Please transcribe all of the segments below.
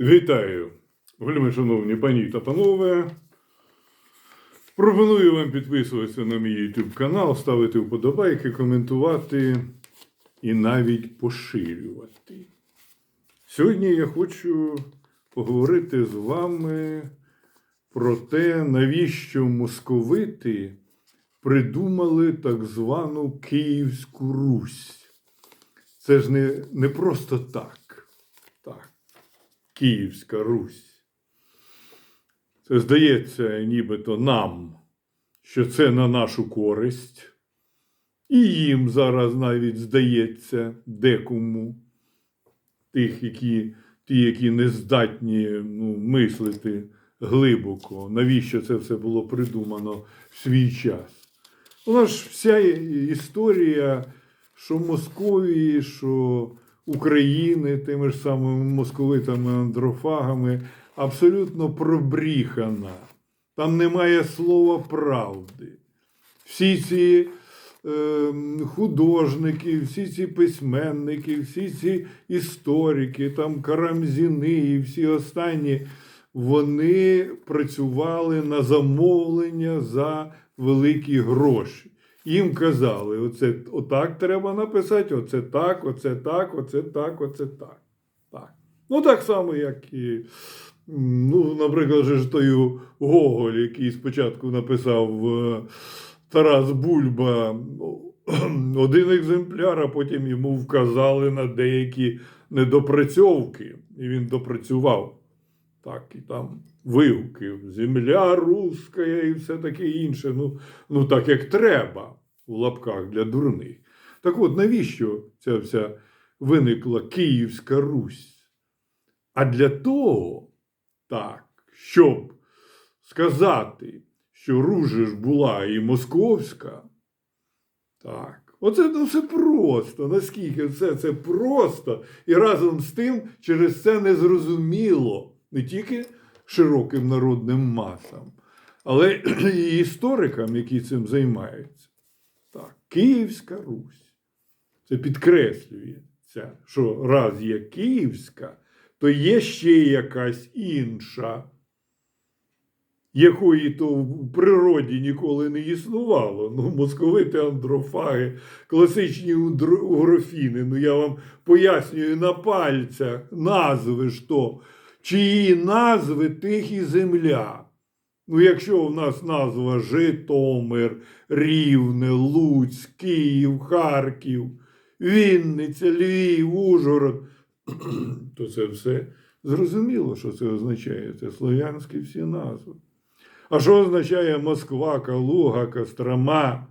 Вітаю, вельми шановні пані та панове. Пропоную вам підписуватися на мій YouTube канал, ставити вподобайки, коментувати і навіть поширювати. Сьогодні я хочу поговорити з вами про те, навіщо московити придумали так звану Київську Русь. Це ж не, не просто так. Київська Русь. Це здається, нібито нам, що це на нашу користь, і їм зараз навіть здається декому, тих, які, ті, які не здатні ну, мислити глибоко, навіщо це все було придумано в свій час. Вона ж вся історія, що Московії, що України, тими ж самими московитами андрофагами, абсолютно пробріхана. Там немає слова правди. Всі ці е, художники, всі ці письменники, всі ці історики, там Карамзіни і всі останні, вони працювали на замовлення за великі гроші. Їм казали, оце отак треба написати, оце так, оце так, оце так, оце так. так. Ну, так само, як і, ну, наприклад, ж той Гоголь, який спочатку написав е, Тарас Бульба один екземпляр, а потім йому вказали на деякі недопрацьовки, і він допрацював. Так, і там вигуки, земля руська і все таке інше. Ну, ну так як треба в лапках для дурних. Так от, навіщо ця вся виникла Київська Русь? А для того, так, щоб сказати, що ж була і московська, так. Оце ну, все просто. Наскільки все це просто, і разом з тим через це незрозуміло не тільки широким народним масам, але і історикам, які цим займаються. Так, Київська Русь. Це підкреслюється, що раз є Київська, то є ще якась інша, якої то в природі ніколи не існувало. Ну, московити андрофаги, класичні угрофіни. Ну, я вам пояснюю на пальцях назви ж то, чиї назви тих і земля. Ну, якщо в нас назва Житомир, Рівне, Луцьк, Київ, Харків, Вінниця, Львів, Ужгород, то це все зрозуміло, що це означає. Це слов'янські всі назви. А що означає Москва, Калуга, Кострома,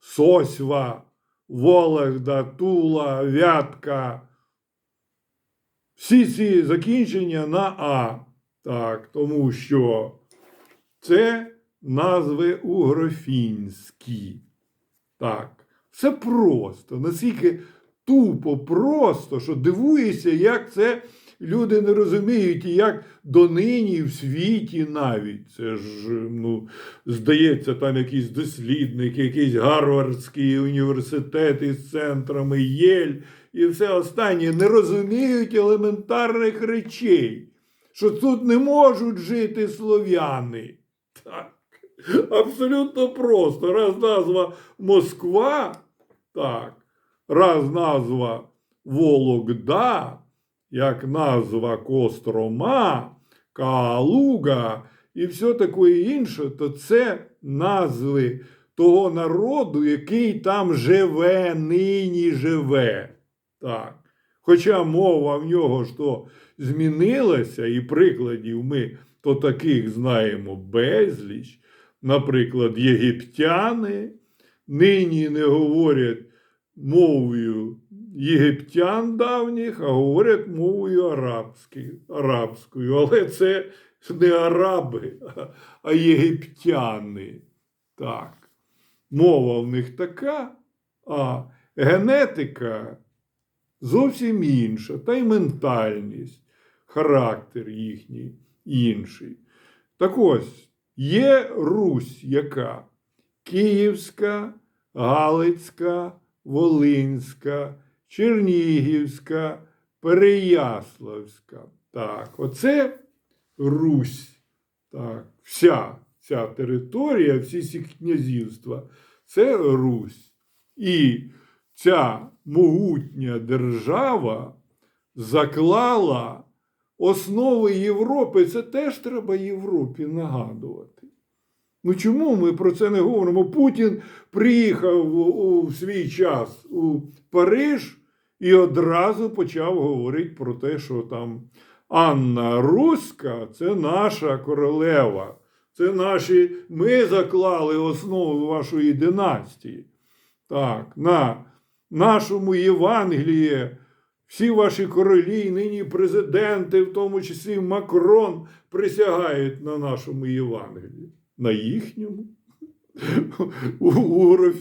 Сосьва, Вологда, Тула, Вятка? Всі ці закінчення на А. Так, тому що це назви угрофінські. Так, все просто. Наскільки тупо просто, що дивуєшся, як це люди не розуміють, і як донині в світі навіть. Це ж, ну, здається, там якісь дослідники, якийсь Гарвардський університет із центрами Єль і все останнє не розуміють елементарних речей, що тут не можуть жити слов'яни. Так. Абсолютно просто. Раз назва Москва, так, раз назва Вологда, як назва Кострома, Калуга і все таке інше, то це назви того народу, який там живе, нині живе. Так. Хоча мова в нього ж то змінилася, і прикладів ми то таких знаємо безліч. Наприклад, єгиптяни нині не говорять мовою єгиптян давніх, а говорять мовою арабською. Але це не араби, а єгиптяни. Так. Мова в них така, а генетика зовсім інша, та й ментальність, характер їхній інший. Так ось, є Русь, яка Київська, Галицька, Волинська, Чернігівська, Переяславська. Так, оце Русь. Так, вся ця територія, всі ці князівства це Русь. І ця могутня держава заклала основи Європи. Це теж треба Європі нагадувати. Ну чому ми про це не говоримо? Путін приїхав у, свій час у Париж і одразу почав говорити про те, що там Анна Руська це наша королева. Це наші. Ми заклали основу вашої династії. Так, на нашому Євангелії всі ваші королі, нині президенти, в тому числі Макрон, присягають на нашому Євангелії. На їхньому. У, у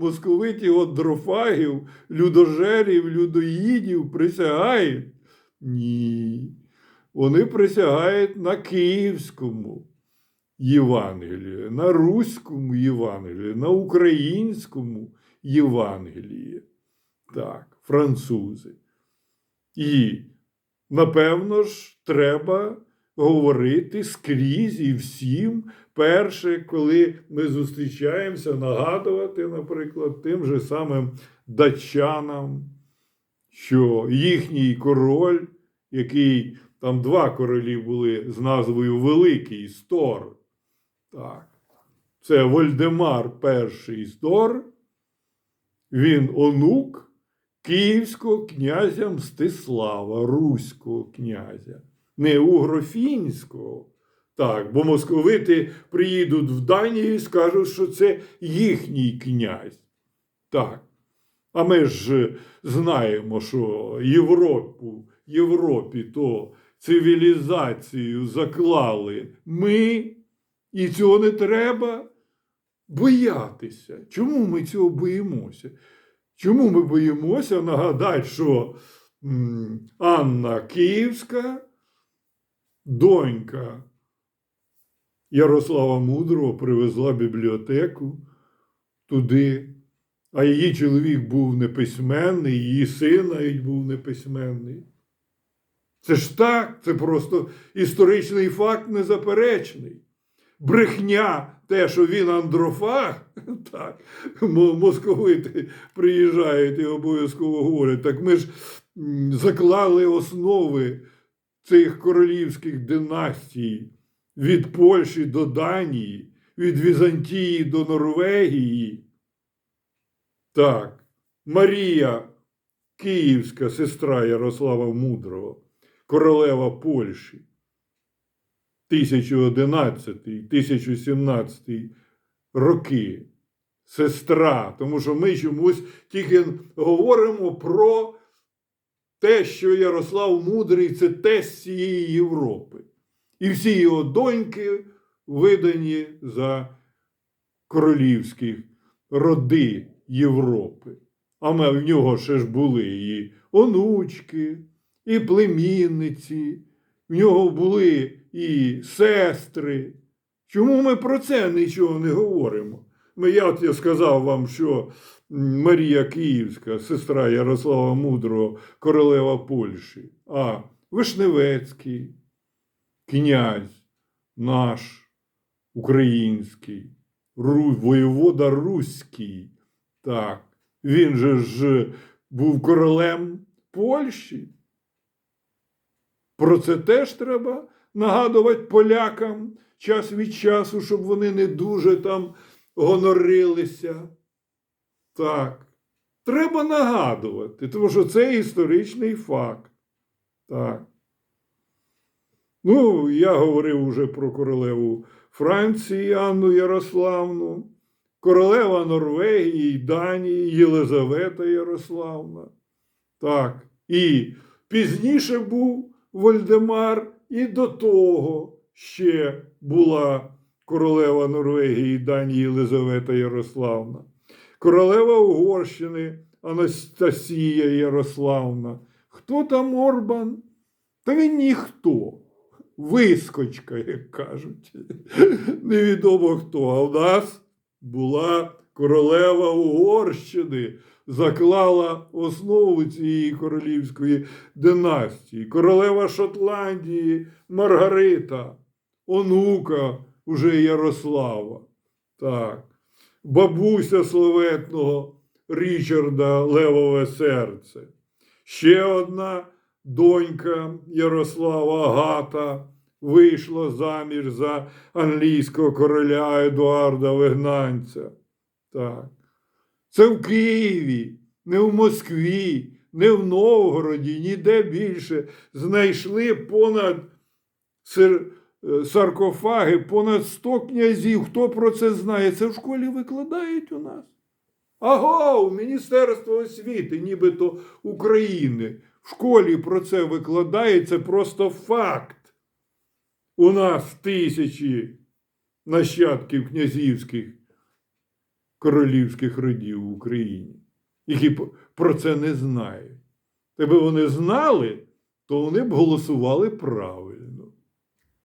московитів, андрофагів, людожерів, людоїдів присягають? Ні. Вони присягають на Київському Євангелії, на Руському Євангелії, на українському Євангелії. Так, французи. І, напевно ж, треба говорити скрізь і всім. Перше, коли ми зустрічаємося, нагадувати, наприклад, тим же самим датчанам, що їхній король, який там два королі були з назвою Великий Стор, так, це Вольдемар І Стор, він онук київського князя Мстислава, руського князя, не угрофінського. Так, бо московити приїдуть в Данію і скажуть, що це їхній князь. Так. А ми ж знаємо, що Європу, Європі то цивілізацію заклали ми, і цього не треба боятися. Чому ми цього боїмося? Чому ми боїмося нагадати, що Анна Київська, донька Ярослава Мудрого, привезла бібліотеку туди, а її чоловік був неписьменний, її син навіть був неписьменний. Це ж так, це просто історичний факт незаперечний. Брехня, те, що він андрофаг, так, московити приїжджають і обов'язково говорять. Так ми ж заклали основи цих королівських династій від Польщі до Данії, від Візантії до Норвегії. Так, Марія Київська, сестра Ярослава Мудрого, королева Польщі. 1011, 1017 роки. Сестра, тому що ми чомусь тільки говоримо про те, що Ярослав Мудрий це тесть цієї Європи. І всі його доньки видані за королівські роди Європи. А ми в нього ще ж були і онучки, і племінниці, в нього були і сестри. Чому ми про це нічого не говоримо? Ми, я, от я сказав вам, що Марія Київська, сестра Ярослава Мудрого, королева Польщі, а Вишневецький, князь наш український, Ру, воєвода Руський. Так, він же ж був королем Польщі. Про це теж треба нагадувати полякам час від часу, щоб вони не дуже там гонорилися. Так. Треба нагадувати, тому що це історичний факт. Так. Ну, я говорив уже про королеву Франції Анну Ярославну, королева Норвегії, і Данії Єлизавета Ярославна. Так. І пізніше був Вольдемар, і до того ще була королева Норвегії, Данії Єлизавета Ярославна, королева Угорщини Анастасія Ярославна. Хто там Орбан? Та він ніхто. Вискочка, як кажуть. Невідомо хто. А в нас була королева Угорщини заклала основу цієї королівської династії. Королева Шотландії Маргарита, онука уже Ярослава. Так. Бабуся славетного Річарда Левове серце. Ще одна донька Ярослава Агата вийшла заміж за англійського короля Едуарда Вигнанця. Так. Це в Києві, не в Москві, не в Новгороді, ніде більше знайшли понад е, саркофаги, понад 100 князів. Хто про це знає? Це в школі викладають у нас. Аго, Міністерство освіти, нібито України. В школі про це викладає, це просто факт. У нас тисячі нащадків князівських королівських родів в Україні, які про це не знають. Якби вони знали, то вони б голосували правильно.